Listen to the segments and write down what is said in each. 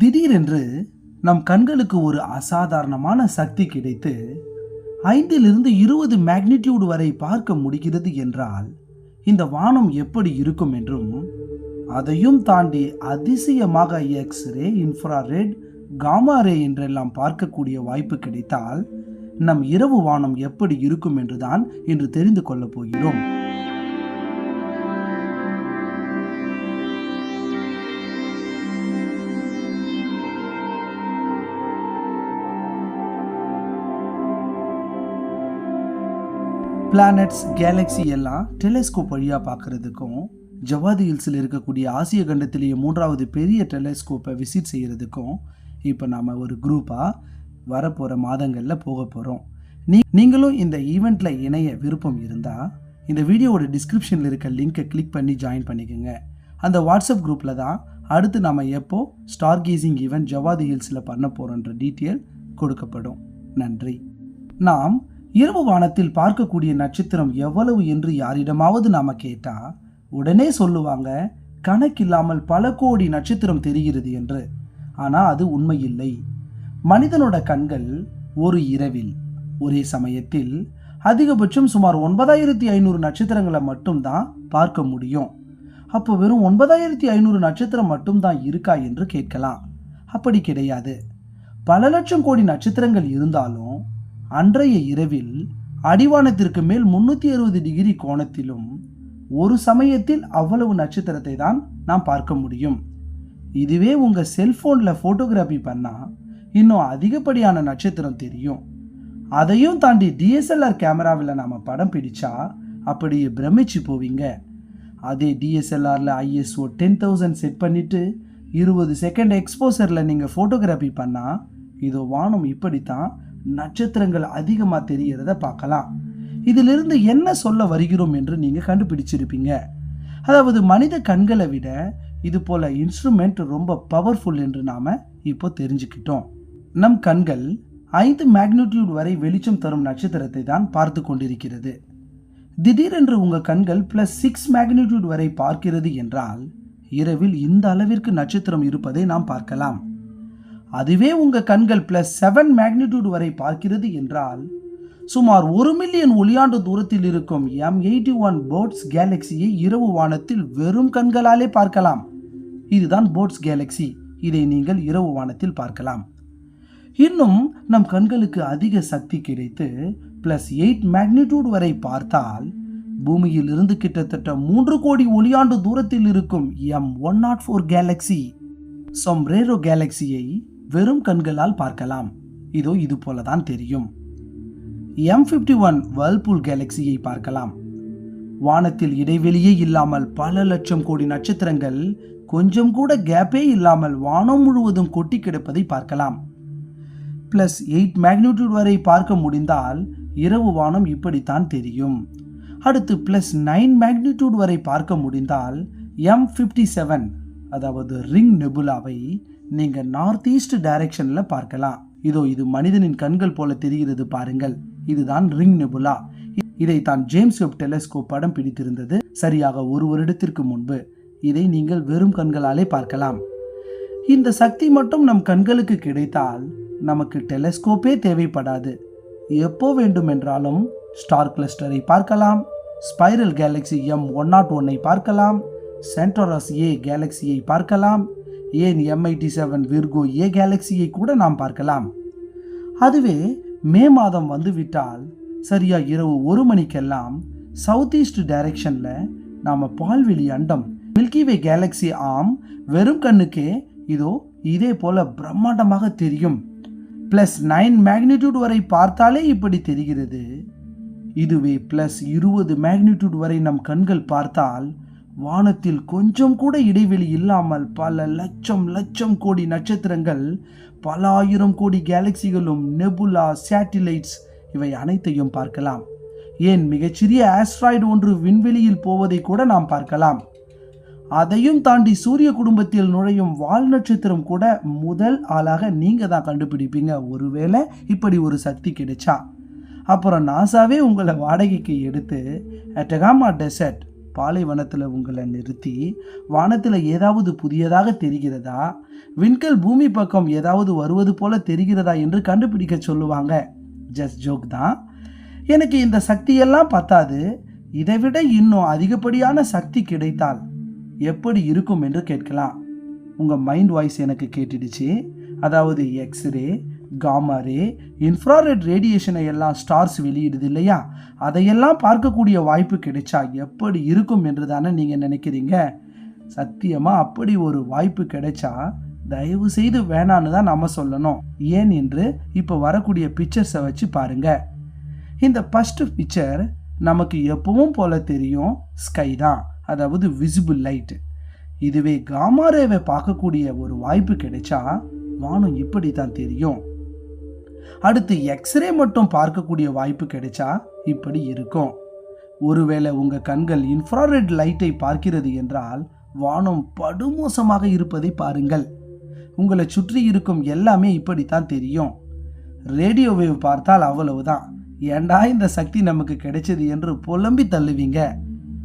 திடீரென்று நம் கண்களுக்கு ஒரு அசாதாரணமான சக்தி கிடைத்து ஐந்திலிருந்து இருபது மேக்னிடியூடு வரை பார்க்க முடிகிறது என்றால் இந்த வானம் எப்படி இருக்கும் என்றும் அதையும் தாண்டி அதிசயமாக எக்ஸ்ரே இன்ஃப்ராரெட் காமா ரே என்றெல்லாம் பார்க்கக்கூடிய வாய்ப்பு கிடைத்தால் நம் இரவு வானம் எப்படி இருக்கும் என்றுதான் இன்று தெரிந்து கொள்ளப் போகிறோம். பிளானட்ஸ் கேலக்ஸி எல்லாம் டெலிஸ்கோப் வழியாக பார்க்குறதுக்கும் ஜவாதி ஹில்ஸில் இருக்கக்கூடிய ஆசிய கண்டத்திலேயே மூன்றாவது பெரிய டெலிஸ்கோப்பை விசிட் செய்கிறதுக்கும் இப்போ நாம் ஒரு குரூப்பாக வரப்போகிற மாதங்களில் போக போகிறோம் நீ நீங்களும் இந்த ஈவெண்ட்டில் இணைய விருப்பம் இருந்தால் இந்த வீடியோவோட டிஸ்கிரிப்ஷனில் இருக்க லிங்கை கிளிக் பண்ணி ஜாயின் பண்ணிக்கோங்க. அந்த வாட்ஸ்அப் குரூப்பில் தான் அடுத்து நாம் எப்போ ஸ்டார் கேசிங் ஈவெண்ட் ஜவாதி ஹில்ஸில் பண்ண போகிறோன்ற டீட்டெயில் கொடுக்கப்படும். நன்றி. நாம் இரவு வானத்தில் பார்க்கக்கூடிய நட்சத்திரம் எவ்வளவு என்று யாரிடமாவது நாம கேட்டா உடனே சொல்லுவாங்க கணக்கில்லாமல் பல கோடி நட்சத்திரம் தெரிகிறது என்று. ஆனால் அது உண்மையில்லை. மனிதனோட கண்கள் ஒரு இரவில் ஒரே சமயத்தில் அதிகபட்சம் சுமார் ஒன்பதாயிரத்தி ஐநூறு நட்சத்திரங்களை மட்டும்தான் பார்க்க முடியும். அப்போ வெறும் ஒன்பதாயிரத்தி ஐநூறு நட்சத்திரம் மட்டும்தான் இருக்கா என்று கேட்கலாம். அப்படி கிடையாது. பல லட்சம் கோடி நட்சத்திரங்கள் இருந்தாலும் அன்றைய இரவில் அடிவானத்திற்கு மேல் முன்னூற்றி அறுபது டிகிரி கோணத்திலும் ஒரு சமயத்தில் அவ்வளவு நட்சத்திரத்தை தான் நாம் பார்க்க முடியும். இதுவே உங்கள் செல்ஃபோனில் ஃபோட்டோகிராஃபி பண்ணால் இன்னும் அதிகப்படியான நட்சத்திரம் தெரியும். அதையும் தாண்டி டிஎஸ்எல்ஆர் கேமராவில் நாம் படம் பிடிச்சா அப்படியே பிரமிச்சு போவீங்க. அதே டிஎஸ்எல்ஆரில் ஐஎஸ்ஓ டென் தௌசண்ட் செட் பண்ணிவிட்டு இருபது செகண்ட் எக்ஸ்போசரில் நீங்கள் ஃபோட்டோகிராஃபி பண்ணால் இதோ வானம் இப்படித்தான் நட்சத்திரங்கள் அதிகமாக தெரிகிறத பார்க்கலாம். இதிலிருந்து என்ன சொல்ல வருகிறோம் என்று நீங்கள் கண்டுபிடிச்சிருப்பீங்க. அதாவது மனித கண்களை விட இது போல இன்ஸ்ட்ருமெண்ட் ரொம்ப பவர்ஃபுல் என்று நாம் இப்போ தெரிஞ்சுக்கிட்டோம். நம் கண்கள் ஐந்து மேக்னிடியூட் வரை வெளிச்சம் தரும் நட்சத்திரத்தை தான் பார்த்து கொண்டிருக்கிறது. திடீரென்று உங்கள் கண்கள் ப்ளஸ் சிக்ஸ் மேக்னிடியூட் வரை பார்க்கிறது என்றால் இரவில் இந்த அளவிற்கு நட்சத்திரம் இருப்பதை நாம் பார்க்கலாம். அதுவே உங்கள் கண்கள் பிளஸ் செவன் மேக்னிடியூட் வரை பார்க்கிறது என்றால் சுமார் ஒரு மில்லியன் ஒளியாண்டு தூரத்தில் இருக்கும் எம் எயிட்டி ஒன் போட்ஸ் கேலக்சியை இரவு வானத்தில் வெறும் கண்களாலே பார்க்கலாம். இதுதான் போட்ஸ் கேலக்சி இதை நீங்கள் இரவு வானத்தில் பார்க்கலாம். இன்னும் நம் கண்களுக்கு அதிக சக்தி கிடைத்து பிளஸ் எயிட் மேக்னிடியூட் வரை பார்த்தால் பூமியில் இருந்து கிட்டத்தட்ட மூன்று கோடி ஒளியாண்டு தூரத்தில் இருக்கும் M one naught four galaxy Sombrero கேலக்சியை வெறும் கண்களால் பார்க்கலாம். இதோ இது போல தான் தெரியும். எம் ஃபிஃப்டி ஒன் வேர்ல்பூல் கேலக்சியை பார்க்கலாம். வானத்தில் இடைவெளியே இல்லாமல் பல லட்சம் கோடி நட்சத்திரங்கள் கொஞ்சம் கூட கேப்பே இல்லாமல் வானம் முழுவதும் கொட்டி கிடப்பதை பார்க்கலாம். பிளஸ் எயிட் மேக்னிடியூட் வரை பார்க்க முடிந்தால் இரவு வானம் இப்படித்தான் தெரியும். அடுத்து பிளஸ் நைன் மேக்னிடியூட் வரை பார்க்க முடிந்தால் எம் ஃபிஃப்டி செவன் அதாவது ரிங் நெபுலாவை நீங்கள் நார்த் ஈஸ்ட் டைரக்ஷனில் பார்க்கலாம். இதோ இது மனிதனின் கண்கள் போல தெரிகிறது பாருங்கள். இதுதான் ரிங் நெபுலா. இதை தான் ஜேம்ஸ் வெப் டெலஸ்கோப் படம் பிடித்திருந்தது. சரியாக ஒரு வருடத்திற்கு முன்பு. இதை நீங்கள் வெறும் கண்களாலே பார்க்கலாம். இந்த சக்தி மட்டும் நம் கண்களுக்கு கிடைத்தால் நமக்கு டெலஸ்கோப்பே தேவைப்படாது. எப்போ வேண்டுமென்றாலும் ஸ்டார் கிளஸ்டரை பார்க்கலாம். Spiral galaxy M one nought ஒன்னை பார்க்கலாம். சென்டோரஸ் ஏ கேலக்சியை பார்க்கலாம். ஏன் M eighty seven Virgo A கேலக்சியை கூட நாம் பார்க்கலாம். அதுவே மே மாதம் வந்துவிட்டால் சரியா இரவு ஒரு மணிக்கெல்லாம் சவுத் ஈஸ்ட் டைரக்ஷனில் நாம் பால்வெளி அண்டம். மில்கிவே கேலக்ஸி ஆம் வெறும் கண்ணுக்கே இதோ இதே போல பிரம்மாண்டமாக தெரியும். பிளஸ் நைன் மேக்னிடியூட் வரை பார்த்தாலே இப்படி தெரிகிறது. இதுவே பிளஸ் இருபது மேக்னிடியூட் வரை நம் கண்கள் பார்த்தால் வானத்தில் கொஞ்சம் கூட இடைவெளி இல்லாமல் பல லட்சம் லட்சம் கோடி நட்சத்திரங்கள் பல ஆயிரம் கோடி கேலக்சிகளும் நெபுலா சேட்டிலைட்ஸ் இவை அனைத்தையும் பார்க்கலாம். ஏன் மிகச்சிறிய ஆஸ்ட்ராய்டு ஒன்று விண்வெளியில் போவதை கூட நாம் பார்க்கலாம். அதையும் தாண்டி சூரிய குடும்பத்தில் நுழையும் வால் நட்சத்திரம் கூட முதல் ஆளாக நீங்க தான் கண்டுபிடிப்பீங்க. ஒருவேளை இப்படி ஒரு சக்தி கிடைச்சா. அப்புறம் நாசாவே உங்களை வாடகைக்கு எடுத்து அட்டகாமா டெசர்ட் பாலைவனத்தில் உங்களை நிறுத்தி வானத்தில் ஏதாவது புதியதாக தெரிகிறதா? விண்கல் பூமி பக்கம் ஏதாவது வருவது போல தெரிகிறதா என்று கண்டுபிடிக்க சொல்லுவாங்க. ஜஸ்ட் ஜோக் தான். எனக்கு இந்த சக்தியெல்லாம் பத்தாது. இதைவிட இன்னும் அதிகப்படியான சக்தி கிடைத்தால் எப்படி இருக்கும் என்று கேட்கலாம். உங்கள் மைண்ட் வாய்ஸ் எனக்கு கேட்டுடுச்சு. அதாவது X ray gamma ray infrared ரேடியேஷனை எல்லாம் ஸ்டார்ஸ் வெளியிடுது இல்லையா? அதையெல்லாம் பார்க்கக்கூடிய வாய்ப்பு கிடைச்சா எப்படி இருக்கும் என்று தானே நீங்கள் நினைக்கிறீங்க? சத்தியமாக அப்படி ஒரு வாய்ப்பு கிடைச்சா தயவு செய்து வேணான்னு தான் நம்ம சொல்லணும். ஏன் என்று இப்போ வரக்கூடிய பிக்சர்ஸை வச்சு பாருங்க. இந்த ஃபஸ்ட்டு பிக்சர் நமக்கு எப்பவும் போல தெரியும் ஸ்கை தான். அதாவது விசிபிள் லைட் இதுவே காமாரேவை பார்க்கக்கூடிய ஒரு வாய்ப்பு கிடைச்சா வானம் இப்படி தான் தெரியும். அடுத்து எக்ஸ்ரே மட்டும் பார்க்கக்கூடிய வாய்ப்பு கிடைச்சா இப்படி இருக்கும். ஒருவேளை உங்கள் கண்கள் இன்ஃப்ராரெட் லைட்டை பார்க்கிறது என்றால் வானம் படுமோசமாக இருப்பதை பாருங்கள். உங்களை சுற்றி இருக்கும் எல்லாமே இப்படித்தான் தெரியும். ரேடியோ வேவ் பார்த்தால் அவ்வளவுதான். ஏண்டா இந்த சக்தி நமக்கு கிடைச்சது என்று புலம்பி தள்ளுவீங்க.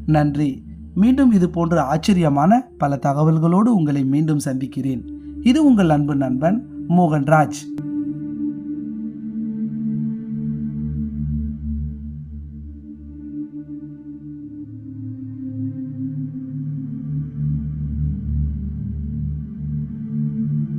நன்றி. மீண்டும் இது போன்ற ஆச்சரியமான பல தகவல்களோடு உங்களை மீண்டும் சந்திக்கிறேன். இது உங்கள் அன்பு நண்பன் மோகன்ராஜ்.